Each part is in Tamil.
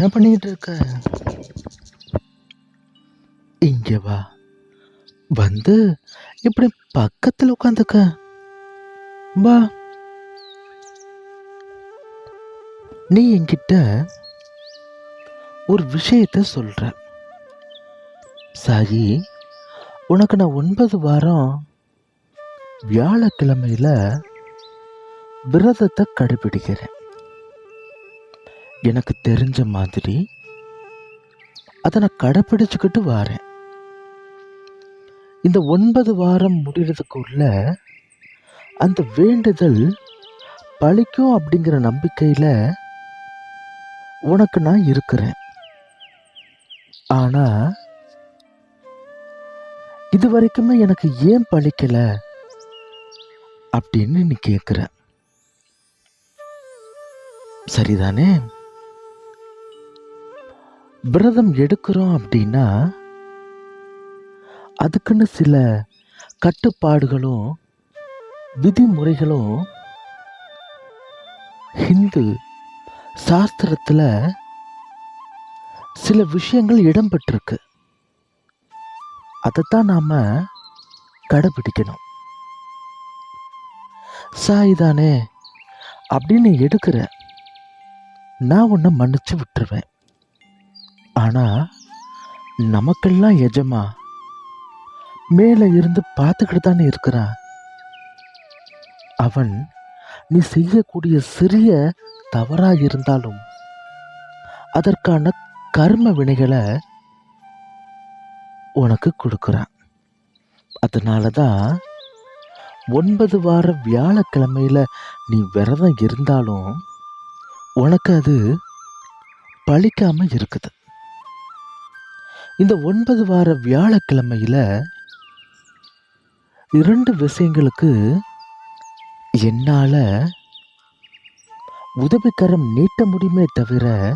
என்ன பண்ணிக்கிட்டு இருக்க? இங்கே வா. வந்து இப்படி பக்கத்தில் உட்காந்துக்க வா. நீ என்கிட்ட ஒரு விஷயத்த சொல்ற. சாயி உனக்கு நான் ஒன்பது வாரம் வியாழக்கிழமையில விரதத்தை கடைபிடிக்கிறேன். எனக்கு தெரிஞ்ச மாதிரி அதை நான் கடைப்பிடிச்சுக்கிட்டு வாரேன். இந்த ஒன்பது வாரம் முடிகிறதுக்குள்ள அந்த வேண்டுதல் பழிக்கும் அப்படிங்கிற நம்பிக்கையில் உனக்கு நான் இருக்கிறேன். ஆனால் இது வரைக்குமே எனக்கு ஏன் பழிக்கல அப்படின்னு நீ கேட்குற சரிதானே? விரதம் எடுக்கிறோம் அப்படின்னா அதுக்குன்னு சில கட்டுப்பாடுகளும் விதிமுறைகளும் ஹிந்து சாஸ்திரத்தில் சில விஷயங்கள் இடம்பெற்றிருக்கு. அதைத்தான் நாம் கடைபிடிக்கணும். சாய்தானே அப்படின்னு எடுக்கிற நான் உன்னை மன்னிச்சு விட்டுருவேன். ஆனா நமக்கெல்லாம் எஜமா மேலே இருந்து பார்த்துக்கிட்டு தானே இருக்கிறான் அவன் நீ செய்யக்கூடிய சிறிய தவறா இருந்தாலும் அதற்கான கர்ம வினைகளை உனக்கு கொடுக்குறான் அதனால தான் ஒன்பது வார வியாழக்கிழமையில நீ விரதம் இருந்தாலும் உனக்கு அது பழிக்காமல் இருக்குது. இந்த ஒன்பது வார வியாழக்கிழமையில இரண்டு விஷயங்களுக்கு என்னால் உதவிக்கரம் நீட்ட முடியுமே தவிர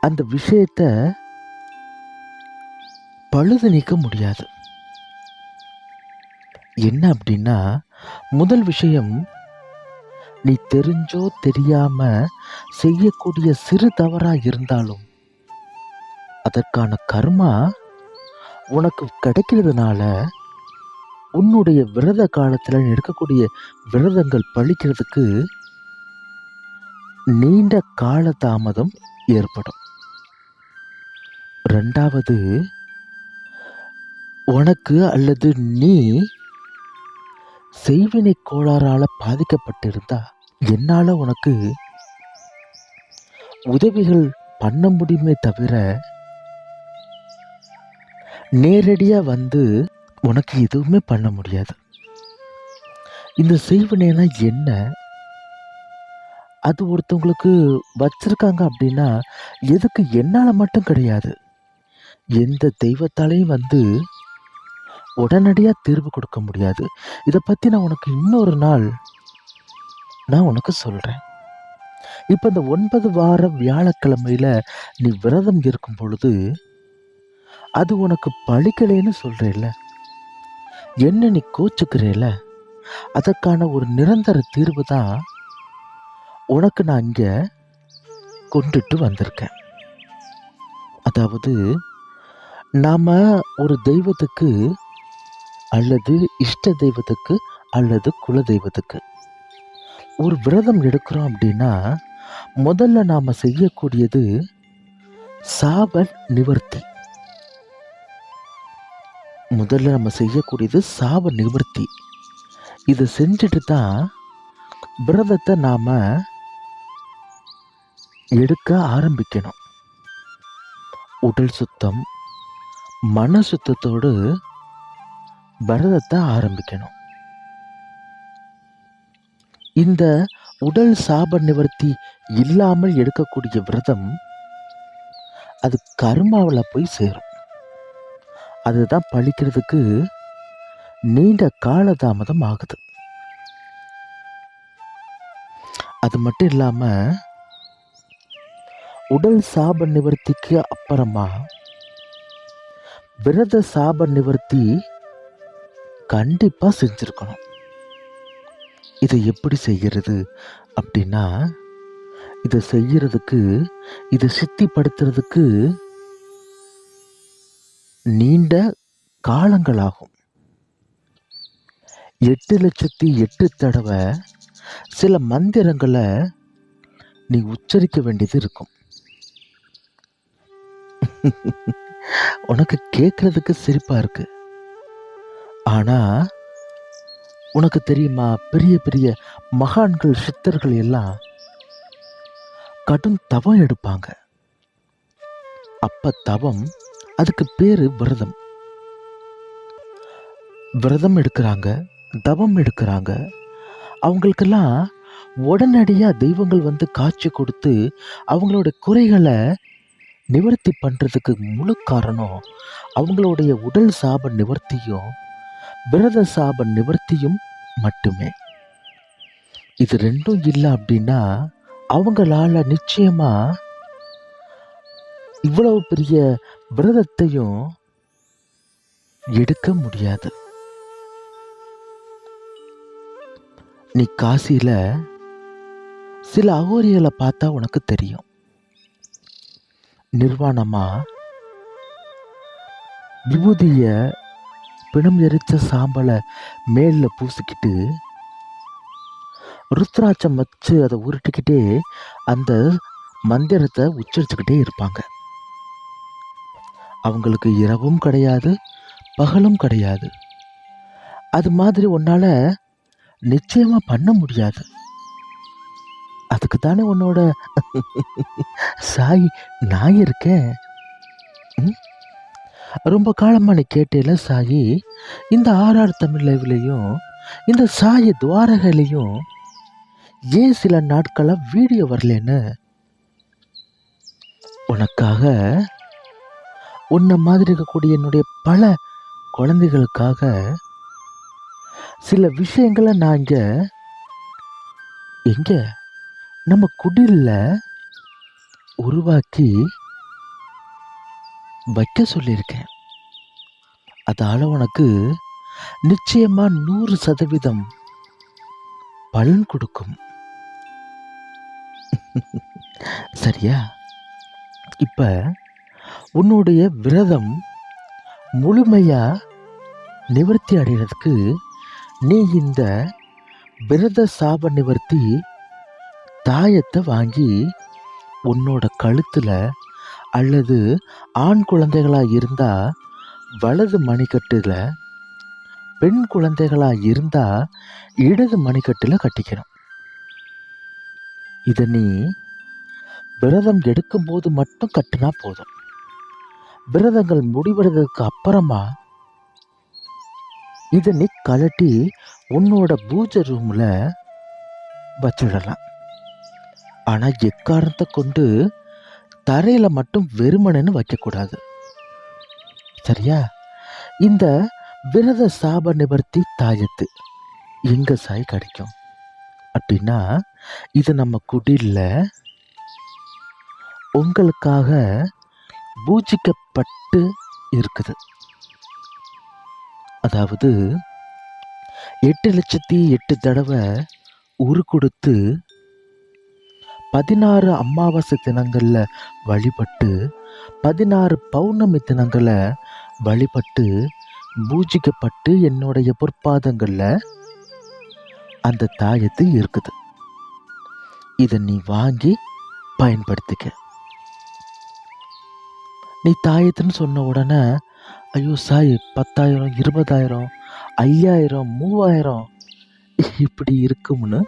அந்த விஷயத்த பழுது நீக்க முடியாது. என்ன அப்படின்னா முதல் விஷயம் நீ தெரிஞ்சோ தெரியாம செய்யக்கூடிய சிறு தவறாக இருந்தாலும் அதற்கான கர்மா உனக்கு கிடைக்கிறதுனால உன்னுடைய விரத காலத்தில் இருக்கக்கூடிய எடுக்கக்கூடிய விரதங்கள் பழிக்கிறதுக்கு நீண்ட கால தாமதம் ஏற்படும். ரெண்டாவது உனக்கு அல்லது நீ செய்வினை கோளாறால் பாதிக்கப்பட்டிருந்தா என்னால் உனக்கு உதவிகள் பண்ண முடியுமே தவிர நேரடியாக வந்து உனக்கு எதுவுமே பண்ண முடியாது. இந்த செய்வினைனா என்ன? அது ஒருத்தவங்களுக்கு வச்சுருக்காங்க அப்படின்னா எதுக்கு என்னால் மட்டும் கிடையாது. எந்த தெய்வத்தாலையும் வந்து உடனடியாக தீர்வு கொடுக்க முடியாது. இதை பற்றி நான் உனக்கு இன்னொரு நாள் நான் உனக்கு சொல்கிறேன் இப்போ இந்த ஒன்பது வார வியாழக்கிழமையில நீ விரதம் இருக்கும் பொழுது அது உனக்கு பழிக்கலைன்னு சொல்கிறேல்ல என்ன நீ கோச்சுக்கிறேல அதற்கான ஒரு நிரந்தர தீர்வு தான் உனக்கு நான் இங்கே கொண்டுட்டு வந்திருக்கேன். அதாவது நாம் ஒரு தெய்வத்துக்கு அல்லது இஷ்ட தெய்வத்துக்கு அல்லது குல தெய்வத்துக்கு ஒரு விரதம் எடுக்கிறோம் அப்படின்னா முதல்ல நாம் செய்யக்கூடியது சாப நிவர்த்தி. முதல்ல நம்ம செய்யக்கூடியது சாப நிவர்த்தி. இதை செஞ்சுட்டு தான் விரதத்தை நாம் எடுக்க ஆரம்பிக்கணும். உடல் சுத்தம் மன சுத்தத்தோடு விரதத்தை ஆரம்பிக்கணும். இந்த உடல் சாப நிவர்த்தி இல்லாமல் எடுக்கக்கூடிய விரதம் அது கர்மாவில் போய் சேரும். அதுதான் பழிக்கிறதுக்கு நீண்ட காலதாமதம் ஆகுது. அது மட்டும் இல்லாம உடல் சாப நிவர்த்திக்கு அப்புறமா விரத சாப நிவர்த்தி கண்டிப்பாக செஞ்சிருக்கணும். இதை எப்படி செய்கிறது அப்படின்னா இதை செய்யறதுக்கு இதை சித்திப்படுத்துறதுக்கு நீண்ட காலங்களாகும். எட்டு லட்சத்தி எட்டு தடவை சில மந்திரங்களை நீ உச்சரிக்க வேண்டியது இருக்கும். உனக்கு கேட்கறதுக்கு சிரிப்பா இருக்கு. ஆனா உனக்கு தெரியுமா பெரிய பெரிய மகான்கள் சித்தர்கள் எல்லாம் கடும் தவம் எடுப்பாங்க. அப்ப தவம் அதுக்கு பேர் விரதம். விரதம் எடுக்கிறாங்க தவம் எடுக்கிறாங்க. அவங்களுக்கெல்லாம் உடனடியாக தெய்வங்கள் வந்து காட்சி கொடுத்து அவங்களோட குறைகளை நிவர்த்தி பண்ணுறதுக்கு முழு காரணம் அவங்களுடைய உடல் சாப நிவர்த்தியும் விரத சாப நிவர்த்தியும் மட்டுமே. இது ரெண்டும் இல்லை அப்படின்னா அவங்களால நிச்சயமாக இவ்வளவு பெரிய விரதத்தையும் எடுக்க முடியாது. நீ காசியில சில அகோரிகளை பார்த்தா உனக்கு தெரியும். நிர்வாணமா? விபூதிய பிணம் எரிச்ச சாம்பலை மேலில் பூசிக்கிட்டு ருத்ராட்சம் வச்சு அதை உருட்டிக்கிட்டே அந்த மந்திரத்தை உச்சரிச்சுக்கிட்டே இருப்பாங்க. அவங்களுக்கு இரவும் கிடையாது பகலும் கிடையாது. அது மாதிரி உன்னால் நிச்சயமாக பண்ண முடியாது. அதுக்கு தானே உன்னோட சாய் நான் இருக்கேன் ரொம்ப காலமாக நீ கேட்டேல சாயி இந்த ஆர்ஆர் தமிழ் லைவ்லேயும் இந்த சாயி துவாரகையிலையும் ஏன் சில நாட்களாக வீடியோ வரலன்னு? உனக்காக உன்னை மாதிரி இருக்கக்கூடிய என்னுடைய பல குழந்தைகளுக்காக சில விஷயங்களை நான் இங்க எங்க நம்ம குடில உருவாக்கி வைக்க சொல்லியிருக்கேன். அதால உனக்கு நிச்சயமா நூறு சதவீதம் பலன் கொடுக்கும். சரியா? இப்போ உன்னுடைய விரதம் முழுமையா நிவர்த்தி அடைகிறதுக்கு நீ இந்த விரத சாப நிவர்த்தி தாயத்தை வாங்கி உன்னோட கழுத்துல அல்லது ஆண் குழந்தைகளா இருந்தா வலது மணிக்கட்டுல பெண் குழந்தைகளா இருந்தா இடது மணிக்கட்டுல கட்டிக்கணும். இதை நீ விரதம் எடுக்கும்போது மட்டும் கட்டினா போதும். விரதங்கள் முடிவடைறதுக்கு அப்புறமா இதை நீ கழட்டி உன்னோட பூஜை ரூமில் வச்சிடலாம். ஆனால் எக்காரணத்தை கொண்டு தரையில் மட்டும் வெறுமனன்னு வைக்கக்கூடாது. சரியா? இந்த விரத சாப நிவர்த்தி தாயத்து எங்க சாய் கிடைக்கும்? அப்படின்னா இது நம்ம குடியில் உங்களுக்காக பூஜிக்கப்பட்டு இருக்குது. அதாவது எட்டு லட்சத்தி எட்டு தடவை உரு கொடுத்து பதினாறு அமாவாசை தினங்களில் வழிபட்டு பதினாறு பௌர்ணமி தினங்களை வழிபட்டு பூஜிக்கப்பட்டு என்னுடைய பொற்பாதங்களில் அந்த தாயத்து இருக்குது. இதை நீ வாங்கி பயன்படுத்திக்க. நீ தாயத்துன்னு சொன்ன உடனே ஐயோ சாய் பத்தாயிரம் இருபதாயிரம் ஐயாயிரம் மூவாயிரம் இப்படி இருக்கும்னு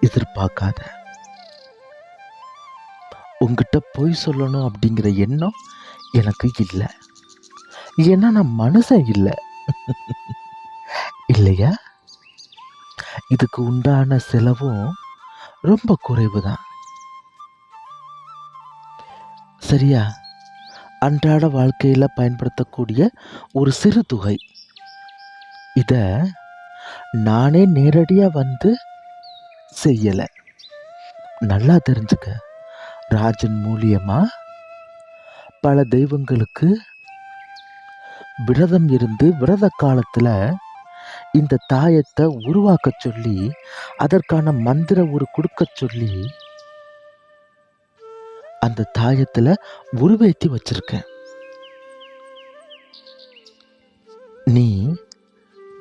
எதிர்பார்க்காத. உங்ககிட்ட பொய் சொல்லணும் அப்படிங்கிற எண்ணம் எனக்கு இல்லை. ஏன்னா நான் மனுஷன் இல்லை. இல்லையா? இதுக்கு உண்டான செலவும் ரொம்ப குறைவு தான் சரியா? அன்றாட வாழ்க்கையில் பயன்படுத்தக்கூடிய ஒரு சிறு தொகை. இதை நானே நேரடியாக வந்து செய்யலை. நல்லா தெரிஞ்சுக்க. ராஜன் மூலியமாக பல தெய்வங்களுக்கு விரதம் இருந்து விரத காலத்தில் இந்த தாயத்தை உருவாக்க சொல்லி அதற்கான மந்திர ஒரு கொடுக்க சொல்லி அந்த தாயத்தில் உருவேத்தி வச்சிருக்கேன். நீ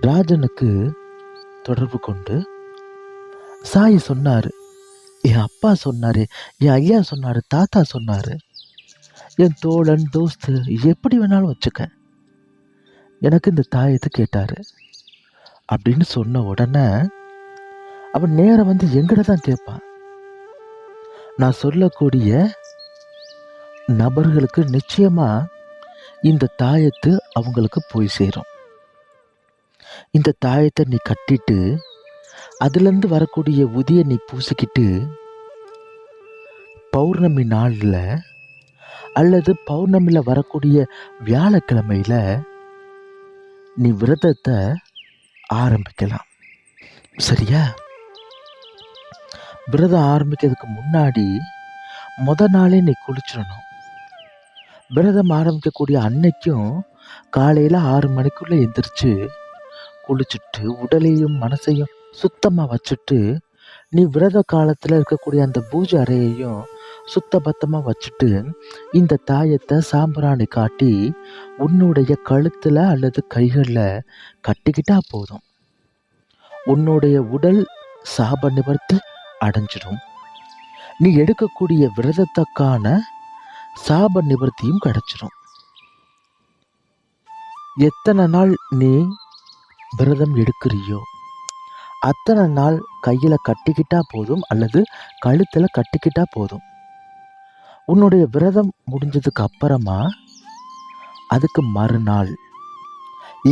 ராஜனுக்கு தொடர்பு கொண்டு சாய் சொன்னார் என் அப்பா சொன்னார் என் ஐயா சொன்னார் தாத்தா சொன்னார் என் தோழன் தோஸ்து எப்படி வேணாலும் வச்சுக்க. எனக்கு இந்த தாயத்தை கேட்டார். அப்படின்னு சொன்ன உடனே அவன் நேரம் வந்து எங்கிட்ட தான் கேட்பான் நான் சொல்லக்கூடிய நபர்களுக்கு நிச்சயமாக இந்த தாயத்து அவங்களுக்கு போய் சேரும். இந்த தாயத்தை நீ கட்டிட்டு அதுலேருந்து வரக்கூடிய உதியை நீ பூசிக்கிட்டு பௌர்ணமி நாளில் அல்லது பௌர்ணமியில் வரக்கூடிய வியாழக்கிழமையில் நீ விரதத்தை ஆரம்பிக்கலாம். சரியா? விரதம் ஆரம்பிக்கிறதுக்கு முன்னாடி முத நாளே நீ குளிச்சிடணும். விரதம் ஆரம்பிக்கக்கூடிய அன்னைக்கும் காலையில் ஆறு மணிக்குள்ளே எந்திரிச்சு குளிச்சுட்டு உடலையும் மனசையும் சுத்தமாக வச்சுட்டு நீ விரத காலத்தில் இருக்கக்கூடிய அந்த பூஜை அறையையும் சுத்தபத்தமாக வச்சுட்டு இந்த தாயத்தை சாம்பிராணி காட்டி உன்னுடைய கழுத்தில் அல்லது கைகளில் கட்டிக்கிட்டா போதும். உன்னுடைய உடல் சாப நிவர்த்தி அடைஞ்சிடும். நீ எடுக்கக்கூடிய விரதத்துக்கான சாப நிவர்த்தியும் கிடைச்சிடும் எத்தனை நாள் நீ விரதம் எடுக்கிறியோ அத்தனை நாள் கையில் கட்டிக்கிட்டா போதும் அல்லது கழுத்தில் கட்டிக்கிட்டா போதும். உன்னுடைய விரதம் முடிஞ்சதுக்கு அப்புறமா அதுக்கு மறுநாள்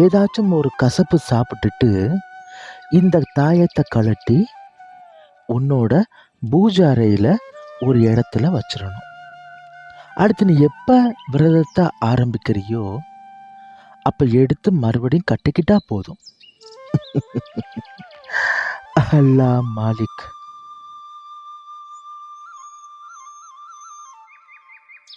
ஏதாச்சும் ஒரு கசப்பு சாப்பிட்டுட்டு இந்த தாயத்தை கழட்டி உன்னோட பூஜை அறையில் ஒரு இடத்துல வச்சிடணும் அடுத்து நீ எப்போ விரதத்தை ஆரம்பிக்கிறியோ அப்போ எடுத்து மறுபடியும் கட்டிக்கிட்டா போதும். அல்லாஹ் மாலிக்.